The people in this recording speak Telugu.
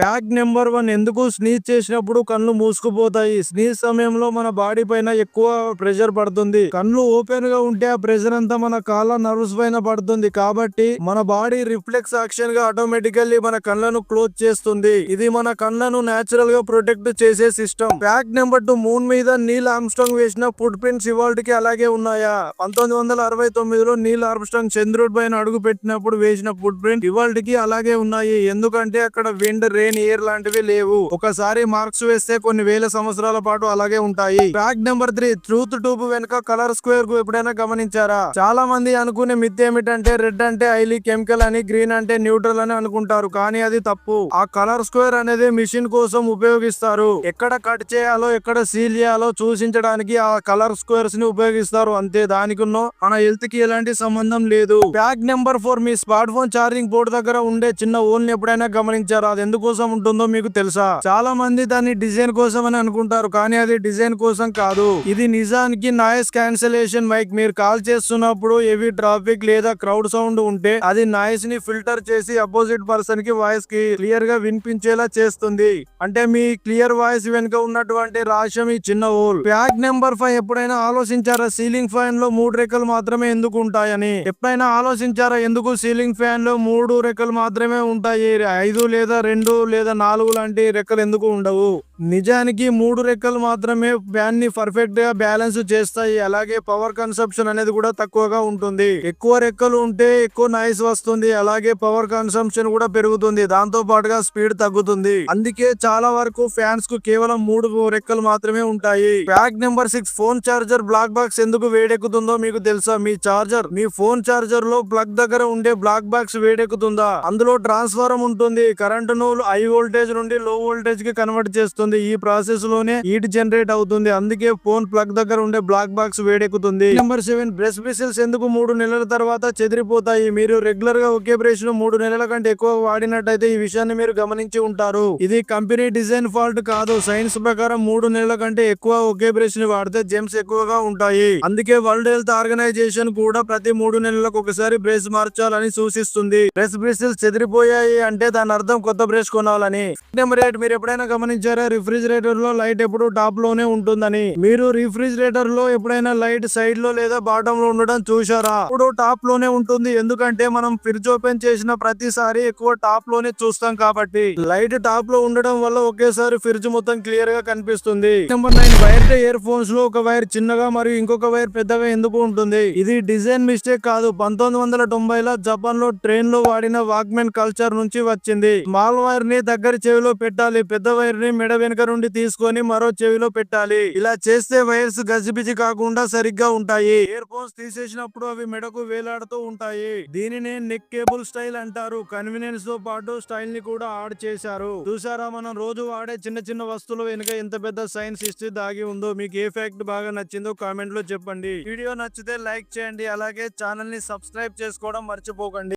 ఫ్యాక్ట్ నెంబర్ వన్ ఎందుకు స్నీజ్ చేసినప్పుడు కళ్ళు మూసుకుపోతాయి? స్నీజ్ సమయంలో మన బాడీ పైన ఎక్కువ ప్రెషర్ పడుతుంది. కళ్ళు ఓపెన్గా ఉంటే ఆ ప్రెషర్ అంతా మన కాళ్ళ నర్వ్స్ పైన పడుతుంది. కాబట్టి మన బాడీ రిఫ్లెక్స్ యాక్షన్గా ఆటోమేటికల్లీ మన కళ్ళను క్లోజ్ చేస్తుంది. ఇది మన కళ్ళను నేచురల్గా ప్రొటెక్ట్ చేసే system fact number two moon మీద నీల్ ఆర్మ్స్టాంగ్ వేసిన ఫుట్ ప్రింట్స్ ఇవాళకి అలాగే ఉన్నాయా? పంతొమ్మిది వందల అరవై తొమ్మిదిలో నీల్ ఆర్మ్స్టాంగ్ చంద్రుడి పైన అడుగు పెట్టినప్పుడు వేసిన ఫుట్ ప్రింట్ ఇవాళకి అలాగే ఉన్నాయి. ఎందుకంటే అక్కడ విండ్ లేని ఎయిర్ లాంటివి లేవు. ఒకసారి మార్క్స్ వేస్తే కొన్ని వేల సంవత్సరాల పాటు అలాగే ఉంటాయి. Fact number three truth tube వెనుక కలర్ స్క్వేర్కు ఎప్పుడైనా గమనించారా? చాలా మంది అనుకునే మిత్ ఏమిటంటే రెడ్ అంటే హైలీ కెమికల్ అని గ్రీన్ అంటే న్యూట్రల్ అని అనుకుంటారు. కానీ అది తప్పు. ఆ కలర్ స్క్వేర్ అనేది మిషన్ కోసం ఉపయోగిస్తారు. ఎక్కడ కట్ చేయాలో ఎక్కడ సీల్ చేయాలో సూచించడానికి ఆ కలర్ స్క్వేర్స్ని ఉపయోగిస్తారు. అంతే. దానికి మన హెల్త్కి ఎలాంటి సంబంధం లేదు. ఫ్యాక్ నెంబర్ ఫోర్ మీ స్మార్ట్ ఫోన్ ఛార్జింగ్ బోర్డు దగ్గర ఉండే చిన్న ఓన్ని ఎప్పుడైనా గమనించారా? అది కోసం ఉంటుందో మీకు తెలుసా? చాలా మంది దాన్ని డిజైన్ కోసం అని అనుకుంటారు కానీ అది డిజైన్ కోసం కాదు. ఇది నిజానికి నాయిస్ క్యాన్సలేషన్ మైక్. మీరు కాల్ చేస్తున్నప్పుడు హెవీ ట్రాఫిక్ లేదా క్రౌడ్ సౌండ్ ఉంటే అది నాయిస్ని ఫిల్టర్ చేసి అపోజిట్ పర్సన్కి వాయిస్కి క్లియర్గా వినిపించేలా చేస్తుంది. అంటే మీ క్లియర్ వాయిస్ వెనుక ఉన్నటువంటి రహస్యం ఈ చిన్న హోల్. ప్యాక్ నెంబర్ ఫైవ్ ఎప్పుడైనా ఆలోచించారా? సీలింగ్ ఫ్యాన్లో మూడు రెక్కలు మాత్రమే ఎందుకు ఉంటాయని? ఎప్పుడైనా ఆలోచించారా? ఎందుకు సీలింగ్ ఫ్యాన్లో మూడు రెక్కలు మాత్రమే ఉంటాయి? ఐదు లేదా రెండు లేదా నాలుగు లాంటి రెక్కలు ఎందుకు ఉండవు? నిజానికి మూడు రెక్కలు మాత్రమే ఫ్యాన్ని పర్ఫెక్ట్గా బ్యాలెన్స్ చేస్తాయి. అలాగే పవర్ కన్సంప్షన్ అనేది కూడా తక్కువగా ఉంటుంది. ఎక్కువ రెక్కలు ఉంటే ఎక్కువ నాయిస్ వస్తుంది. అలాగే పవర్ కన్సంప్షన్ కూడా పెరుగుతుంది. దాంతో పాటుగా స్పీడ్ తగ్గుతుంది. అందుకే చాలా వరకు ఫ్యాన్స్కు కేవలం మూడు రెక్కలు మాత్రమే ఉంటాయి. Fact number six phone charger black box ఎందుకు వేడెక్కుతుందో మీకు తెలుసా? మీ చార్జర్ మీ ఫోన్ చార్జర్లో ప్లగ్ దగ్గర ఉండే బ్లాక్ బాక్స్ వేడెక్కుతుందా? అందులో ట్రాన్స్ఫారం ఉంటుంది. కరెంటును హై వోల్టేజ్ నుండి లో వోల్టేజ్కి కన్వర్ట్ చేస్తుంది. ఈ ప్రాసెస్లోనే హీట్ జనరేట్ అవుతుంది. అందుకే ఫోన్ ప్లగ్ దగ్గర ఉండే బ్లాక్ బాక్స్ వేడెక్కుతుంది. నెంబర్ సెవెన్ బ్రెస్ బ్రిసిల్స్ ఎందుకు మూడు నెలల తర్వాత చెదిరిపోతాయి? మీరు రెగ్యులర్గా ఒకే బ్రష్ను మూడు నెలల కంటే ఎక్కువ వాడినట్టయితే ఈ విషయాన్ని మీరు గమనించి ఉంటారు. ఇది కంపెనీ డిజైన్ ఫాల్ట్ కాదు. సైన్స్ ప్రకారం మూడు నెలల కంటే ఎక్కువ ఒకే బ్రష్ని వాడితే జెమ్స్ ఎక్కువగా ఉంటాయి. అందుకే వరల్డ్ హెల్త్ ఆర్గనైజేషన్ కూడా ప్రతి మూడు నెలలకు ఒకసారి బ్రష్ మార్చాలని సూచిస్తుంది. బ్రెస్ బ్రిసిల్స్ చెదిరిపోయాయి అంటే దాని అర్థం కొత్త బ్రష్ కొనాలని. రేట్ మీరు ఎప్పుడైనా గమనించారా? రిఫ్రిజిరేటర్లో లైట్ ఎప్పుడు టాప్లోనే ఉంటుందని. మీరు రిఫ్రిజిరేటర్లో ఎప్పుడైనా లైట్ సైడ్లో లేదా బాటమ్లో ఉండడం చూసారా ఇప్పుడు టాప్లోనే ఉంటుంది. ఎందుకంటే మనం ఫ్రిడ్జ్ ఓపెన్ చేసిన ప్రతిసారి ఎక్కువ టాప్లోనే చూస్తాం కాబట్టి. లైట్ టాప్లో ఉండడం వల్ల ఒకేసారి ఫ్రిడ్జ్ మొత్తం క్లియర్గా కనిపిస్తుంది. నెంబర్ నైన్ వైర్ ఇయర్ ఫోన్స్లో ఒక వైర్ చిన్నగా మరియు ఇంకొక వైర్ పెద్దగా ఎందుకు ఉంటుంది? ఇది డిజైన్ మిస్టేక్ కాదు. పంతొమ్మిది వందల తొంభైలో జపాన్లో ట్రైన్లో వాడిన వాక్మెన్ కల్చర్ నుంచి వచ్చింది. స్మాల్ వైర్ వైర్ని దగ్గర చెవిలో పెట్టాలి. పెద్ద వైర్ని మెడ వెనుక నుండి తీసుకొని మరో చెవిలో పెట్టాలి. ఇలా చేస్తే వైర్స్ గజిబిజి కాకుండా సరిగ్గా ఉంటాయి. ఇయర్ ఫోన్స్ తీసేసినప్పుడు అవి మెడకు వేలాడుతూ ఉంటాయి. దీనినే నెక్ కేబుల్ స్టైల్ అంటారు. కన్వీనియన్స్తో పాటు స్టైల్ని కూడా యాడ్ చేశారు. చూసారా మనం రోజు వాడే చిన్న చిన్న వస్తువులు వెనుక ఎంత పెద్ద సైన్స్ హిస్టరీ దాగి ఉందో మీకు ఏ ఫ్యాక్ట్ బాగా నచ్చిందో కామెంట్లో చెప్పండి. వీడియో నచ్చితే లైక్ చేయండి. అలాగే ఛానల్ని సబ్స్క్రైబ్ చేసుకోవడం మర్చిపోకండి.